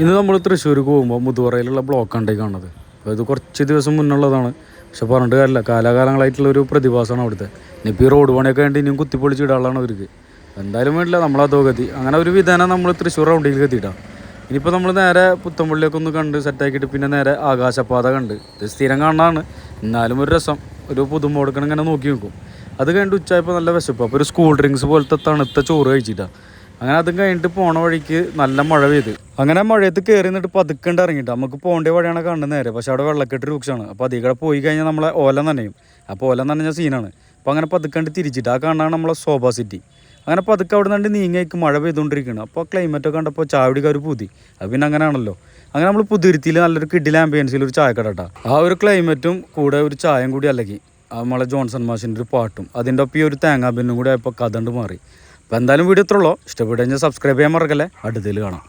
ഇന്ന് നമ്മൾ തൃശ്ശൂർക്ക് പോകുമ്പോൾ മുതുവറയിലുള്ള ബ്ലോക്ക് ഉണ്ടായി കാണുന്നത്. അപ്പോൾ ഇത് കുറച്ച് ദിവസം മുന്നുള്ളതാണ്. പക്ഷെ പറഞ്ഞിട്ട് കാര്യമില്ല. കാലാകാലങ്ങളായിട്ടുള്ള ഒരു പ്രതിഭാസമാണ് അവിടുത്തെ. ഇനിയിപ്പോൾ ഈ റോഡ് പണിയൊക്കെ വേണ്ടി ഇനിയും കുത്തിപ്പൊളിച്ചിടാനുള്ളതാണ് അവർക്ക്. എന്തായാലും വേണ്ടില്ല നമ്മൾ അധോഗതി. അങ്ങനെ ഒരു വിധാനം നമ്മൾ തൃശ്ശൂർ റൗണ്ടിലേക്ക് എത്തിയിട്ടാണ് ഇനിയിപ്പോൾ നമ്മൾ നേരെ പുത്തമ്പള്ളിയൊക്കെ ഒന്ന് കണ്ട് സെറ്റാക്കിയിട്ട് പിന്നെ നേരെ ആകാശപാത കണ്ട്. ഇത് സ്ഥിരം കാണാനാണ് എന്നാലും ഒരു രസം. ഒരു പുതുമ കൊടുക്കണം ഇങ്ങനെ നോക്കി നിൽക്കും. അത് കഴിഞ്ഞിട്ട് ഉച്ചയപ്പോൾ നല്ല വിശപ്പ്. അപ്പോൾ ഒരു സ്കൂൾ ഡ്രിങ്ക്സ് പോലത്തെ തണുത്ത ചോറ് കഴിച്ചിട്ടാണ് അങ്ങനെ അതും കഴിഞ്ഞിട്ട് പോണ വഴിക്ക് നല്ല മഴ പെയ്ത്. അങ്ങനെ മഴയത്ത് കയറി നിന്നിട്ട് പതുക്കണ്ട് ഇറങ്ങിയിട്ട് നമുക്ക് പോകേണ്ട വഴിയാണ് കണ്ടു നേരെ. പക്ഷെ അവിടെ വെള്ളക്കെട്ട് രൂക്ഷമാണ്. അപ്പോൾ അതികൂടെ പോയി കഴിഞ്ഞാൽ നമ്മളെ ഓല നനയും. അപ്പോൾ ഓല നനഞ്ഞ സീനാണ്. അപ്പോൾ അങ്ങനെ പതുക്കണ്ട് തിരിച്ചിട്ട് ആ കാണാണ് നമ്മളെ സോഫ സിറ്റി. അങ്ങനെ പതുക്കെ അവിടെ നിന്ന് നീങ്ങിയേക്ക് മഴ പെയ്തുകൊണ്ടിരിക്കുകയാണ് അപ്പോൾ ക്ലൈമറ്റ് ഒക്കെ കണ്ടപ്പോൾ ചാവടിക്ക് ഒരു പുതി. അത് പിന്നെ അങ്ങനെയാണല്ലോ. അങ്ങനെ നമ്മൾ പുതിരുത്തിയിൽ നല്ലൊരു കിഡിൽ ആംബിയൻസിൽ ഒരു ചായ കടട്ടാ ആ ഒരു ക്ലൈമറ്റും കൂടെ ഒരു ചായയും കൂടി അല്ലെങ്കിൽ നമ്മളെ ജോൺസൺ മാഷിന്റെ ഒരു പാട്ടും. അതിന്റെ ഒപ്പം ഈ ഒരു തേങ്ങാ ബിന്നും കൂടി ആയപ്പോൾ കഥണ്ട് മാറി. അപ്പോൾ എന്തായാലും വീഡിയോ ഇത്രയുള്ളൂ. ഇഷ്ടപ്പെട്ടു കഴിഞ്ഞാൽ സബ്സ്ക്രൈബ് ചെയ്യാൻ മറക്കല്ലേ. അടുത്തതിൽ കാണാം.